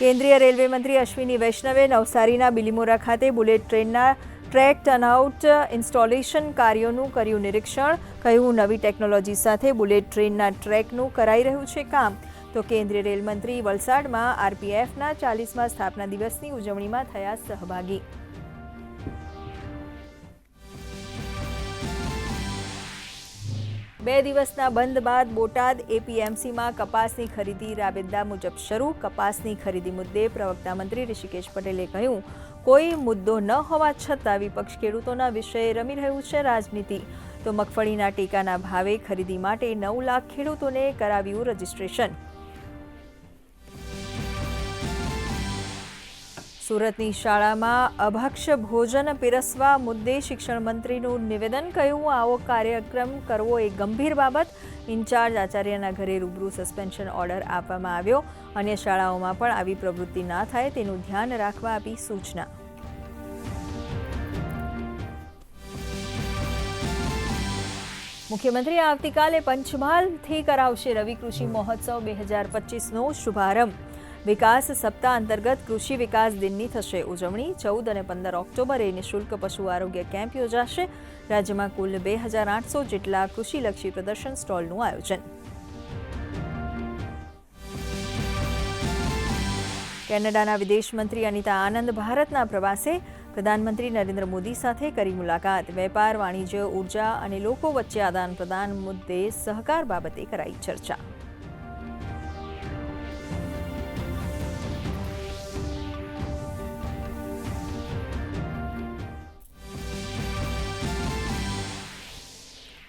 કેન્દ્રીય રેલવે મંત્રી અશ્વિની વૈષ્ણવે નવસારીના બિલીમોરા ખાતે બુલેટ ટ્રેનના ટ્રેક ટર્નઆઉટ ઇન્સ્ટોલેશન કાર્યોનું કર્યું નિરીક્ષણ. કહ્યું, નવી ટેકનોલોજી સાથે બુલેટ ટ્રેનના ટ્રેકનું કરાઈ રહ્યું છે કામ. તો કેન્દ્રીય રેલ મંત્રી વલસાડમાં આરપીએફના ચાલીસમાં સ્થાપના દિવસની ઉજવણીમાં થયા સહભાગી. બે દિવસના બંધ બાદ બોટાદ એપીએમસીમાં કપાસની ખરીદી રાબેદા મુજબ શરૂ. કપાસની ખરીદી મુદ્દે પ્રવક્તા મંત્રી ઋષિકેશ પટેલે કહ્યું, કોઈ મુદ્દો ન હોવા છતાં વિપક્ષ ખેડૂતોના વિષયે રમી રહ્યું છે રાજનીતિ. તો મગફળીના ટેકાના ભાવે ખરીદી માટે નવ લાખ ખેડૂતોને કરાવ્યું રજીસ્ટ્રેશન. સુરતની શાળામાં અભક્ષ ભોજન પીરસવા મુદ્દે શિક્ષણ મંત્રીનું નિવેદન કહ્યું. આવો કાર્યક્રમ કરવો એ ગંભીર બાબત. ઇન્ચાર્જ આચાર્યના ઘરે રૂબરૂ સસ્પેન્શન ઓર્ડર આપવામાં આવ્યો. અન્ય શાળાઓમાં પણ આવી પ્રવૃત્તિ ના થાય તેનું ધ્યાન રાખવા આપી સૂચના. મુખ્યમંત્રી આવતીકાલે પંચમહાલથી કરાવશે રવિ કૃષિ મહોત્સવ બે હજાર પચીસનો શુભારંભ. વિકાસ સપ્તાહ અંતર્ગત કૃષિ વિકાસ દિનની થશે ઉજવણી. ચૌદ અને પંદર ઓક્ટોબરે નિઃશુલ્ક પશુ આરોગ્ય કેમ્પ યોજાશે. રાજ્યમાં કુલ બે હજાર આઠસો જેટલા કૃષિલક્ષી પ્રદર્શન સ્ટોલનું આયોજન. કેનેડાના વિદેશ મંત્રી અનિતા આનંદ ભારતના પ્રવાસે પ્રધાનમંત્રી નરેન્દ્ર મોદી સાથે કરી મુલાકાત. વેપાર, વાણિજ્ય, ઊર્જા અને લોકો વચ્ચે આદાન પ્રદાન મુદ્દે સહકાર બાબતે કરાઈ ચર્ચા.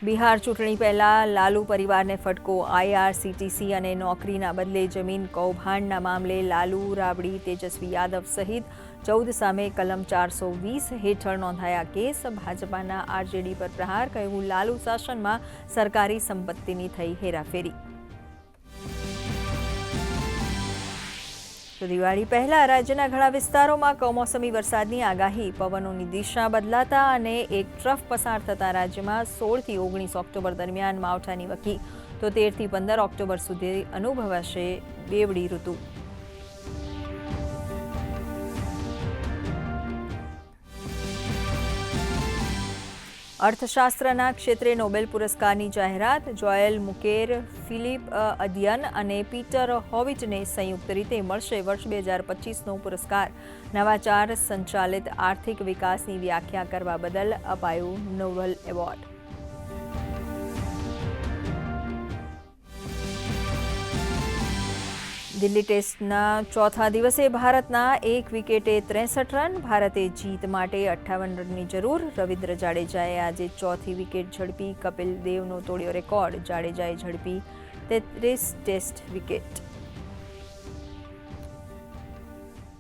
બિહાર ચૂંટણી પહેલાં લાલુ પરિવારને ફટકો આઈઆરસીટીસી અને નોકરીના બદલે જમીન કૌભાંડના મામલે લાલુ રાબડી, તેજસ્વી યાદવ સહિત ચૌદ સામે કલમ ચારસો વીસ હેઠળ નોંધાયા કેસ. ભાજપાના આરજેડી પર પ્રહાર, કહ્યું, લાલુ શાસનમાં સરકારી સંપત્તિની થઈ હેરાફેરી. તો દિવાળી પહેલા રાજ્યના ઘણા વિસ્તારોમાં કમોસમી વરસાદની આગાહી. પવનોની દિશા બદલાતા અને એક ટ્રફ પસાર થતા રાજ્યમાં સોળથી ઓગણીસ ઓક્ટોબર દરમિયાન માવઠાની વકી. તો તેરથી પંદર ઓક્ટોબર સુધી અનુભવાશે બેવડી ઋતુ. અર્થશાસ્ત્રના ક્ષેત્રે નોબેલ પુરસ્કારની જાહેરાત. જોયલ મુકેર, ફિલિપ અધ્યન અને પીટર હોવિટને સંયુક્ત રીતે મળશે વર્ષ બે હજાર પચીસનો પુરસ્કાર. નવાચાર સંચાલિત આર્થિક વિકાસની વ્યાખ્યા કરવા બદલ અપાયું નોબેલ એવોર્ડ. દિલ્હી ટેસ્ટના ચોથા દિવસે ભારતના એક વિકેટે ત્રેસઠ રન, ભારતે જીત માટે અઠ્ઠાવન રનની જરૂર. રવિન્દ્ર જાડેજાએ આજે ચોથી વિકેટ ઝડપી. કપિલ દેવનો તોડ્યો રેકોર્ડ. જાડેજાએ ઝડપી તેત્રીસ ટેસ્ટ વિકેટ.